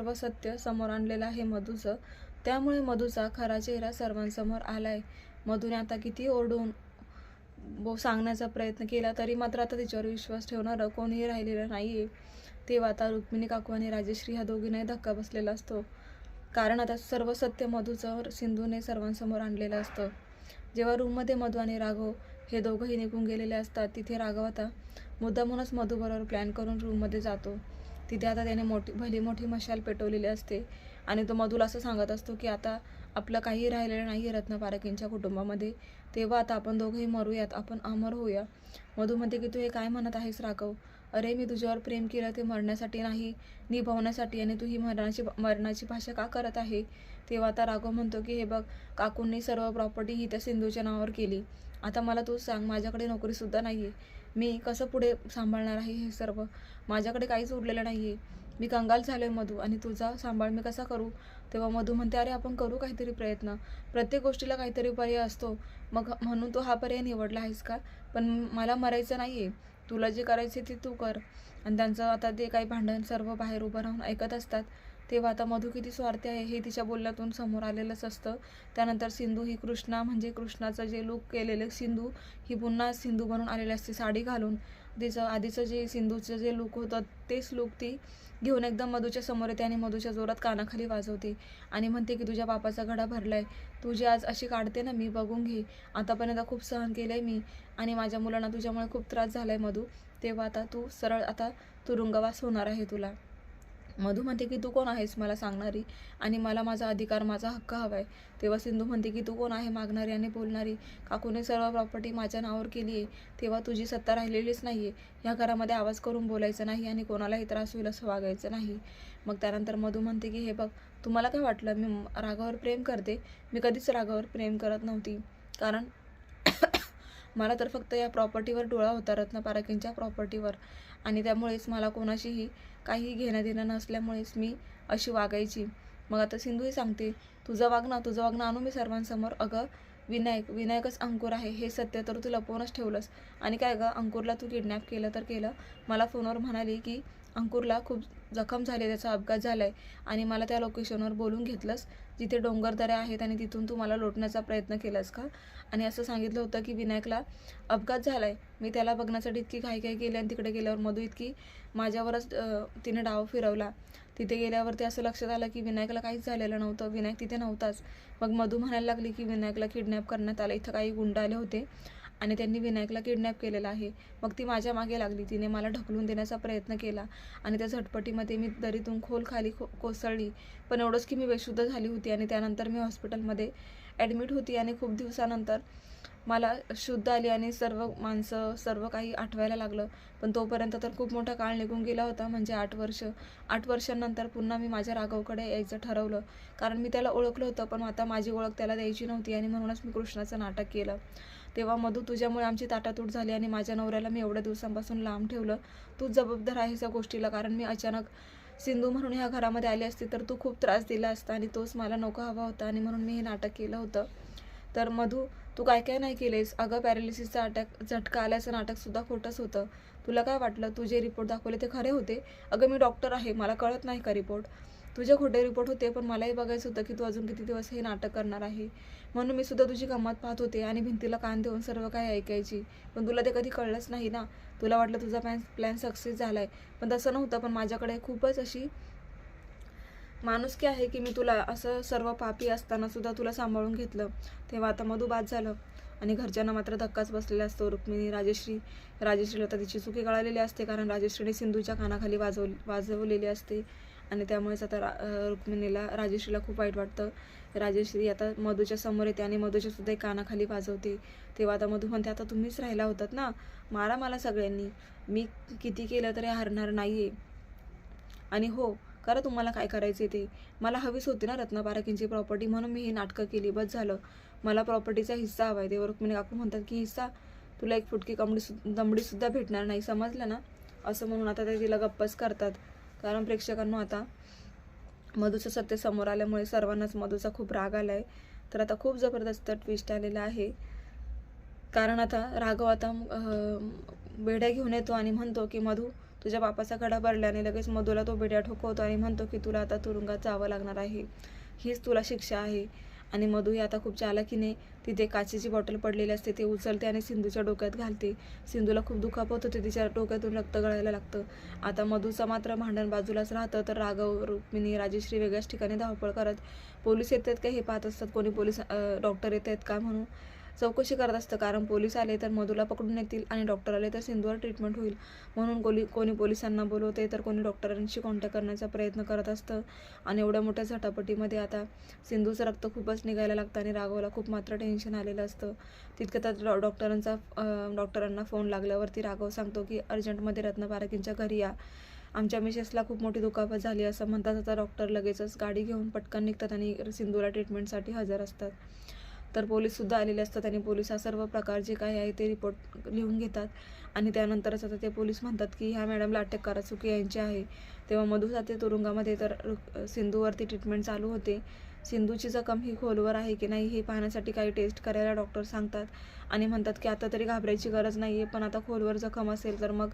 सर्व सत्य समोर आणलेलं आहे मधूचं. त्यामुळे मधूचा खरा चेहरा सर्वांसमोर आलाय. मधूने आता किती ओरडून बो सांगण्याचा प्रयत्न केला तरी मात्र आता तिच्यावर विश्वास ठेवणारं कोणीही राहिलेलं नाहीये. तेव्हा आता रुक्मिणी काकू आणि राजेश्री ह्या दोघींनाही धक्का बसलेला असतो. कारण आता सर्व सत्य मधूचं सिंधूने सर्वांसमोर आणलेलं असतं. जेव्हा रूममध्ये मधू आणि राघव हे दोघंही निघून गेलेले असतात तिथे राघव आता मुद्दामूनच मधूबरोबर प्लॅन करून रूममध्ये जातो. तिथे आता त्याने मोठी भली मोठी मशाल पेटवलेली असते. आणि तो मधुला असं सांगत असतो की आता आपलं काही राहिलेलं नाही आहे रत्न पारखींच्या कुटुंबामध्ये. तेव्हा आता आपण दोघंही मरूयात आपण अमर होऊया. मधू म्हणते की तू हे काय म्हणत आहेस राघव? अरे मी तुझ्यावर प्रेम केलं ते मरण्यासाठी नाही निभावण्यासाठी. आणि तू ही मरणाची मरणाची भाषा का करत आहे? तेव्हा आता राघव म्हणतो की हे बघ काकूंनी सर्व प्रॉपर्टी ही त्या सिंधूच्या नावावर केली. आता मला तू सांग माझ्याकडे नोकरीसुद्धा नाही आहे मी कसं पुढे सांभाळणार आहे हे सर्व? माझ्याकडे काहीच उरलेलं नाही आहे मी कंगाल झालो आहे मधू आणि तुझा सांभाळ मी कसा करू? तेव्हा मधू म्हणते अरे आपण करू काहीतरी प्रयत्न. प्रत्येक गोष्टीला काहीतरी पर्याय असतो. मग म्हणून तू हा पर्याय निवडला आहेस का? पण मला मरायचं नाही आहे तुला जे करायचे ते तू कर. आणि त्यांचं आता ते काही भांडण सर्व बाहेर उभं राहून ऐकत असतात. तेव्हा आता मधू किती स्वार्थी आहे हे तिच्या बोलण्यातून समोर आलेलंच असतं. त्यानंतर सिंधू ही कृष्णा म्हणजे कृष्णाचं जे लुक केलेलं सिंधू ही पुन्हा सिंधू बनून आलेली असते साडी घालून. तिचं आधीचं जे सिंधूचं जे लुक होतं तेच लुक ती घेऊन एकदम मधूच्या समोर येते आणि मधूच्या जोरात कानाखाली वाजवते. आणि म्हणते की तुझ्या बापाचा घडा भरलाय. तुझी आज अशी काढते ना मी बघून घे. आतापर्यंत खूप सहन केलं आहे मी आणि माझ्या मुलांना तुझ्यामुळे खूप त्रास झाला आहे मधू. तेव्हा आता तू सरळ आता तुरुंगवास होणार आहे तुला. मधू म्हणते की तू कोण आहेस मला सांगणारी? आणि मला माझा अधिकार माझा हक्क हवा आहे तेव्हा सिंधू म्हणते की तू कोण आहे मागणारी आणि बोलणारी? काकूने सर्व प्रॉपर्टी माझ्या नावावर केली आहे. तेव्हा तुझी सत्ता राहिलेलीच नाही आहे ह्या घरामध्ये आवाज करून बोलायचं नाही आणि कोणालाही त्रास होईल असं वागायचं नाही. मग त्यानंतर मधू म्हणते की हे बघ तुम्हाला काय वाटलं? मी रागावर प्रेम करते? मी कधीच रागावर प्रेम करत नव्हती. कारण मला तर फक्त या प्रॉपर्टीवर डोळा होता रत्न पारखेंच्या प्रॉपर्टीवर आणि त्यामुळेच मला कोणाशीही काही घेणं देणं नसल्यामुळेच मी अशी वागायची. मग आता सिंधूही सांगते तुझं वागणं तुझं वागणं आणू मी सर्वांसमोर. अगं विनायक विनायकच अंकुर आहे हे सत्य तर तू लपवूनच ठेवलंस. आणि काय गं अंकुरला तू किडनॅप केलं तर केलं. मला फोनवर म्हणाली की अंकुरला खूप जखम झाली त्याचा अपघात झाला आहे आणि मला त्या लोकेशनवर बोलून घेतलंस जिथे डोंगरदऱ्या आहेत आणि तिथून तू मला लोटण्याचा प्रयत्न केलास का? आणि असं सांगितलं होतं की विनायकला अपघात झाला आहे मी त्याला बघण्यासाठी इतकी घाई घाई केली आणि तिकडे गेल्यावर मधू इतकी माझ्यावरच तिने डाव फिरवला. तिथे गेल्यावरती असं लक्षात आलं की विनायकला काहीच झालेलं नव्हतं. विनायक तिथे नव्हताच. मग मधू म्हणायला लागली की विनायकला किडनॅप करण्यात आलं. इथं काही गुंड आले होते. आणि त्यांनी विनायकला किडनॅप केलेलं आहे. मग ती माझ्या मागे लागली. तिने मला ढकलून देण्याचा प्रयत्न केला आणि त्या झटपटीमध्ये मी दरीतून खोल खाली खो कोसळली. पण एवढंच की मी बेशुद्ध झाली होती आणि त्यानंतर मी हॉस्पिटलमध्ये ॲडमिट होती आणि खूप दिवसानंतर मला शुद्ध आली आणि सर्व माणसं सर्व काही आठवायला लागलं. पण तोपर्यंत तर खूप मोठा काळ निघून गेला होता. म्हणजे आठ वर्ष. आठ वर्षांनंतर पुन्हा मी माझ्या राघवकडे यायचं ठरवलं. कारण मी त्याला ओळखलं होतं पण आता माझी ओळख त्याला द्यायची नव्हती आणि म्हणूनच मी कृष्णाचं नाटक केलं. तेव्हा मधू तुझ्यामुळे आमची ताटातूट झाली आणि माझ्या नवऱ्याला मी एवढ्या दिवसांपासून लांब ठेवलं. तूच जबाबदार आहेस या गोष्टीला कारण मी अचानक सिंधू म्हणून ह्या घरामध्ये आली असती तर तू खूप त्रास दिला असता आणि तोच मला नको हवा होता आणि म्हणून मी हे नाटक केलं होतं. तर मधू तू काय काय नाही केलेस अगं पॅरालिसिसचा अटॅक झटका आल्याचं नाटकसुद्धा खोटंच होतं. तुला काय वाटलं? तुझे रिपोर्ट दाखवले ते खरे होते? अगं मी डॉक्टर आहे. मला कळत नाही का रिपोर्ट तुझे खोटे रिपोर्ट होते पण मलाही बघायचं होतं की तू अजून किती दिवस हे नाटक करणार आहे. म्हणून मी सुद्धा तुझी गंमत पाहत होते आणि भिंतीला कान देऊन सर्व काही ऐकायची. पण तुला ते कधी कळलंच नाही ना. तुला वाटलं तुझा प्लॅन प्लॅन सक्सेस झाला आहे पण तसं नव्हतं पण माझ्याकडे खूपच अशी माणुसकी आहे की मी तुला असं सर्व पापी असताना सुद्धा तुला सांभाळून घेतलं. तेव्हा आता मधू बाद झालं. आणि घरच्यांना मात्र धक्काच बसलेला असतो. रुक्मिणी राजश्री. राजश्रीला तर तिची चुकी कळालेली असते कारण राजश्रीने सिंधूच्या कानाखाली वाजव वाजवलेली असते. आणि त्यामुळेच आता रा रुक्मिणीला राजेश्रीला खूप वाईट वाटतं. राजेश्री आता मधूच्या समोर येते आणि मधूच्या सुद्धा एक कानाखाली वाजवते. तेव्हा आता मधू म्हणते आता तुम्हीच राहिला होतात ना? मारा मला सगळ्यांनी. मी किती केलं तरी हरणार नाही आहे आणि हो करा तुम्हाला काय करायचे ते. मला हवीच होती ना रत्नपारकींची प्रॉपर्टी म्हणून मी ही नाटकं केली. बस झालं. मला प्रॉपर्टीचा हिस्सा हवा आहे तेव्हा रुक्मिणी काकू म्हणतात की हिस्सा? तुला एक फुटकी कमडी सु दमडीसुद्धा भेटणार नाही. समजलं ना? असं म्हणून आता ते तिला गप्पच करतात. कारण प्रेक्षकांना आता मधूचं सत्य समोर आल्यामुळे सर्वांनाच मधूचा खूप राग आला आहे तर आता खूप जबरदस्त ट्विस्ट आलेला आहे. कारण आता राघव आता बेड्या घेऊन येतो आणि म्हणतो की मधू तुझ्या बापाचा घडा भरल्याने लगेच मधूला तो बेड्या ठोकवतो आणि म्हणतो की तुला आता तुरुंगात जावं लागणार आहे. हीच तुला शिक्षा आहे. आणि मधू ही आता खूप चालाकीने तिथे काचेची बॉटल पडलेली असते ते उचलते आणि सिंधूच्या डोक्यात घालते. सिंधूला खूप दुखापत होते तिच्या डोक्यातून रक्त गळायला लागतं. आता मधूचं मात्र भांडण बाजूलाच राहतं तर राघव रुक्मिणी राजेश्री वेगळ्याच ठिकाणी धावपळ करत. पोलीस येत आहेत का हे पाहत असतात? कोणी पोलीस डॉक्टर येत आहेत का म्हणून? चौकशी करत असतं. कारण पोलीस आले तर मधूला पकडून येतील आणि डॉक्टर आले तर सिंधूवर ट्रीटमेंट होईल. म्हणून कोणी कोणी पोलिसांना बोलवते तर कोणी डॉक्टरांशी कॉन्टॅक्ट करण्याचा प्रयत्न करत असतं. आणि एवढ्या मोठ्या झटापटीमध्ये आता सिंधूचं रक्त खूपच निघायला लागतं आणि राघवला खूप मात्र टेन्शन आलेलं असतं. तितकं त्यात डॉ डॉक्टरांचा डॉक्टरांना फोन लागल्यावरती राघव सांगतो की अर्जंटमध्ये रत्न पारखींच्या घरी या. आमच्या मिसेसला खूप मोठी दुखापत झाली असं म्हणतात आता डॉक्टर लगेचच गाडी घेऊन पटकन निघतात आणि सिंधूला ट्रीटमेंटसाठी हजर असतात. तर पोलीससुद्धा आलेले असतात आणि पोलीस हा सर्व प्रकार जे काही आहे ते रिपोर्ट लिहून घेतात. आणि त्यानंतरच आता ते पोलीस म्हणतात की ह्या मॅडमला अटक करा चुकी यांची आहे. तेव्हा मधुसाते तुरुंगामध्ये तर रु- सिंधूवरती ट्रीटमेंट चालू होते. सिंधूची जखम ही खोलवर आहे की नाही हे पाहण्यासाठी काही टेस्ट करायला डॉक्टर सांगतात. आणि म्हणतात की आता तरी घाबरायची गरज नाही आहे पण आता खोलवर जखम असेल तर मग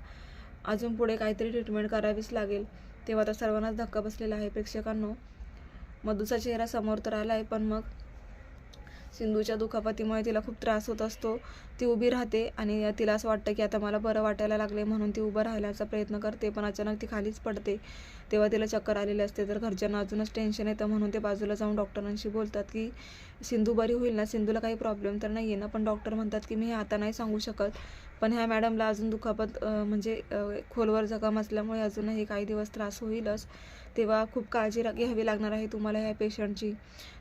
अजून पुढे काहीतरी ट्रीटमेंट करावीच लागेल. तेव्हा आता सर्वांनाच धक्का बसलेला आहे प्रेक्षकांनो. मधूचा चेहरा समोर तर आला आहे पण मग सिंधूच्या दुखापतीमुळे तिला खूप त्रास होत असतो. ती उभी राहते आणि तिला असं वाटतं की आता मला बरं वाटायला लागले म्हणून ती उभं राहण्याचा प्रयत्न करते पण अचानक ती खालीच पडते. तेव्हा तिला चक्कर आलेले असते. तर घरच्यांना अजूनच टेन्शन येतं. म्हणून ते बाजूला जाऊन डॉक्टरांशी बोलतात की सिंधू बरी होईल ना? सिंधूला काही प्रॉब्लेम तर नाही आहे ना? पण डॉक्टर म्हणतात की मी हे आता नाही सांगू शकत. पण ह्या मॅडमला अजून दुखापत म्हणजे खोलवर जखम असल्यामुळे अजूनही काही दिवस त्रास होईलच. तेव्हा खूप काळजी घ्यावी लागणार आहे तुम्हाला ह्या पेशंटची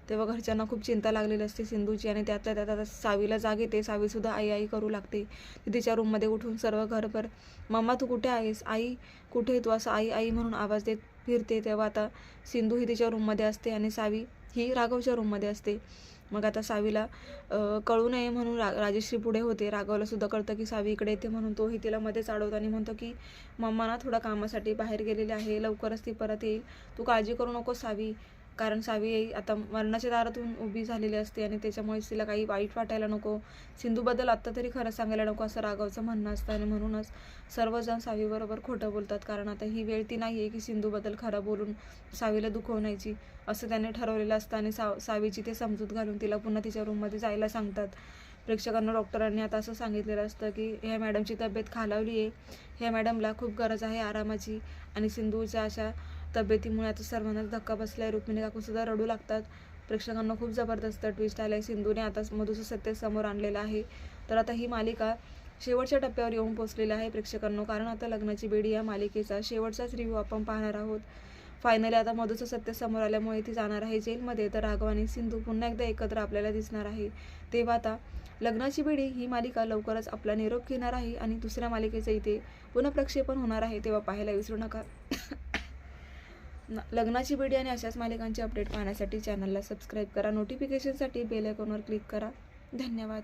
तेव्हा घरच्यांना खूप चिंता लागलेली असते सिंधूची आणि त्यातल्या त्यात आता सावीला जाग येते. सावीसुद्धा आई आई करू लागते. ती तिच्या रूममध्ये उठून सर्व घरभर मम्मा तू कुठे आहेस? आई कुठे तू? असं आई आई म्हणून आवाज देत फिरते तेव्हा आता सिंधू ही तिच्या रूममध्ये असते आणि सावी ही राघवच्या रूममध्ये असते. मग आता सावीला कळू नये म्हणून रा राजेश्री पुढे होते. राघवला सुद्धा कळतं की सावी इकडे येते म्हणून तोही तिला मध्येच अडवतो आणि म्हणतो की मम्मा ना थोडा कामासाठी बाहेर गेलेली आहे. लवकरच ती परत येईल. तू काळजी करू नको सावी. कारण सावी आता मरणाच्या दारातून उभी झालेली असते आणि त्याच्यामुळेच तिला काही वाईट वाटायला नको. सिंधूबद्दल आत्ता तरी खरं सांगायला नको असं राघवचं म्हणणं असतं आणि म्हणूनच सर्वजण सावीबरोबर खोटं बोलतात. कारण आता ही वेळ ती नाही आहे की सिंधूबद्दल खरं बोलून सावीला दुखवण्याची असं त्याने ठरवलेलं असतं आणि सा सावीची ते समजूत घालून तिला पुन्हा तिच्या रूममध्ये जायला सांगतात. प्रेक्षकांना डॉक्टरांनी आता असं सांगितलेलं असतं की ह्या मॅडमची तब्येत खालावली आहे ह्या मॅडमला खूप गरज आहे आरामाची आणि सिंधूच्या अशा तब्येतीमुळे आता सर्वांनाच धक्का बसला आहे रुक्मिणी काकूसुद्धा रडू लागतात. प्रेक्षकांना खूप जबरदस्त ट्विस्ट आलं आहे सिंधूने आता मधूचं सत्य समोर आणलेलं आहे. तर आता ही मालिका शेवटच्या टप्प्यावर येऊन पोहोचलेली आहे प्रेक्षकांनो. कारण आता लग्नाची बेडी या मालिकेचा शेवटचाच रिव्ह्यू आपण पाहणार आहोत. फायनली आता मधूचं सत्य समोर आल्यामुळे ती जाणार आहे जेलमध्ये. तर राघव आणि सिंधू पुन्हा एकदा एकत्र आपल्याला दिसणार आहे. तेव्हा आता लग्नाची बेडी ही मालिका लवकरच आपला निरोप घेणार आहे आणि दुसऱ्या मालिकेचं इथे पुनः प्रक्षेपण होणार आहे. तेव्हा पाहायला विसरू नका. लग्नाची बिडी आणि अशाच मालिकांचे अपडेट पाहण्यासाठी चॅनलला सबस्क्राईब करा. नोटिफिकेशनसाठी बेल आयकॉनवर क्लिक करा. धन्यवाद.